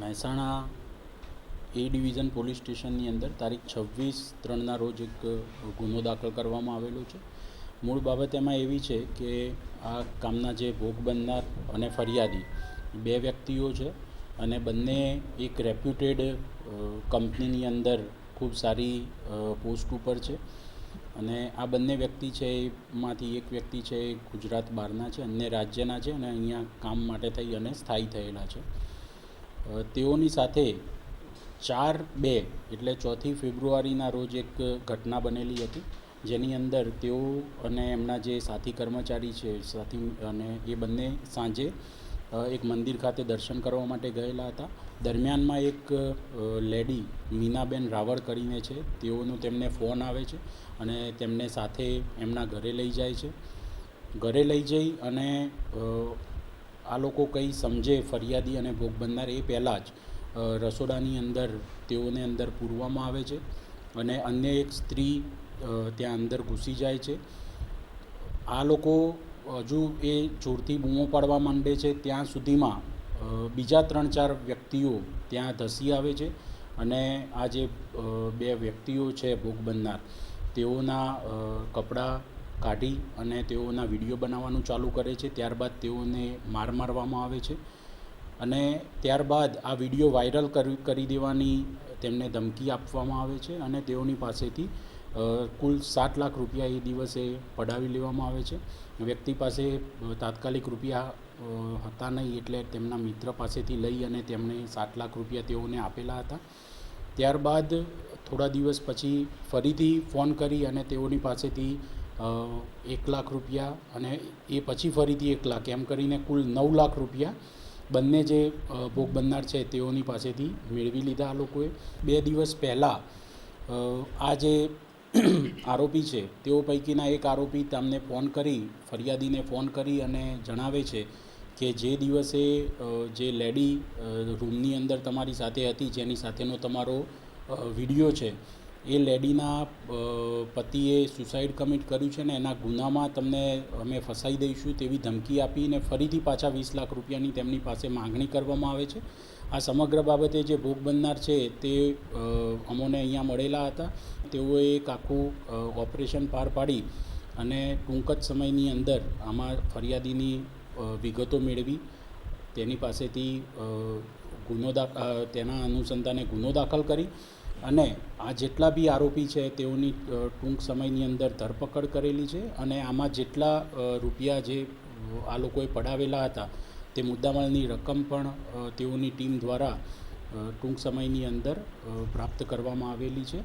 મહેસાણા એ division police સ્ટેશનની અંદર તારીખ છવ્વીસ ત્રણના રોજ એક ગુનો દાખલ કરવામાં આવેલો છે. મૂળ બાબત એમાં એવી છે કે આ કામના જે ભોગ બનનાર અને ફરિયાદી બે વ્યક્તિઓ છે અને બંને એક રેપ્યુટેડ કંપનીની અંદર ખૂબ સારી પોસ્ટ ઉપર છે. અને આ બંને વ્યક્તિ છે એમાંથી એક વ્યક્તિ છે એ ગુજરાત બહારના છે, અન્ય રાજ્યના છે અને અહીંયા કામ માટે થઈ અને સ્થાયી થયેલા છે. તેઓની સાથે ચાર બે, એટલે ચોથી ફેબ્રુઆરીના રોજ એક ઘટના બનેલી હતી, જેની અંદર તેઓ અને એમના જે સાથી કર્મચારી છે, સાથી અને એ બંને સાંજે એક મંદિર ખાતે દર્શન કરવા માટે ગયેલા હતા. દરમિયાનમાં એક લેડી મીનાબેન રાવળ કરીને છે, તેઓનો તેમને ફોન આવે છે અને તેમને સાથે એમના ઘરે લઈ જાય છે. ઘરે લઈ જઈ અને આ લોકો કંઈ સમજે ફરિયાદી અને ભોગ બનનાર એ પહેલાં જ રસોડાની અંદર તેઓને અંદર પૂરવામાં આવે છે અને અન્ય એક સ્ત્રી ત્યાં અંદર ઘૂસી જાય છે. આ લોકો હજુ એ જોરથી બૂમો પાડવા માંડે છે. ત્યાં સુધીમાં બીજા ત્રણ ચાર વ્યક્તિઓ ત્યાં ધસી આવે છે અને આ જે બે વ્યક્તિઓ છે ભોગ બનનાર, તેઓના કપડાં કાઢી અને તેઓના વીડિયો બનાવવાનું ચાલુ કરે છે. ત્યારબાદ તેઓને માર મારવામાં આવે છે. અને ત્યારબાદ આ વીડિયો વાયરલ કરી દેવાની તેમને ધમકી આપવામાં આવે છે અને તેઓની પાસેથી કુલ સાત લાખ રૂપિયા એ દિવસે પડાવી લેવામાં આવે છે. વ્યક્તિ પાસે તાત્કાલિક રૂપિયા હતા નહીં એટલે તેમના મિત્ર પાસેથી લઈ અને તેમણે સાત લાખ રૂપિયા તેઓને આપેલા હતા. ત્યારબાદ થોડા દિવસ પછી ફરીથી ફોન કરી અને તેઓની પાસેથી એક લાખ રૂપિયા અને એ પછી ફરીથી એક લાખ, એમ કરીને કુલ નવ લાખ રૂપિયા બંને જે ભોગ બનનાર છે તેઓની પાસેથી મેળવી લીધા આ લોકોએ. બે દિવસ પહેલાં આ જે આરોપી છે, તેઓ પૈકીના એક આરોપી તમને ફોન કરી, ફરિયાદીને ફોન કરી અને જણાવે છે કે જે દિવસે જે લેડી રૂમની અંદર તમારી સાથે હતી, જેની સાથેનો તમારો વીડિયો છે એ લેડીના પતિએ સુસાઇડ કમિટ કર્યું છે ને એના ગુનામાં તમને અમે ફસાઈ દઈશું તેવી ધમકી આપીને ફરીથી પાછા વીસ લાખ રૂપિયાની તેમની પાસે માગણી કરવામાં આવે છે. આ સમગ્ર બાબતે જે ભોગ બનનાર છે તે અમોને અહીંયા મળેલા હતા. તેઓએ એક આખું ઓપરેશન પાર પાડી અને ટૂંક જ સમયની અંદર આમાં ફરિયાદીની વિગતો મેળવી. તેની પાસેથી ગુનો દાખ તેના અનુસંધાને ગુનો દાખલ કરી. અને આ જેટલા બી આરોપી છે, તેઓની ટૂંક સમયની અંદર ધરપકડ કરેલી છે અને આમાં જેટલા રૂપિયા જે આ લોકોએ પડાવેલા હતા, તે મુદ્દામાલની રકમ પણ તેઓની ટીમ દ્વારા ટૂંક સમયની અંદર પ્રાપ્ત કરવામાં આવેલી છે.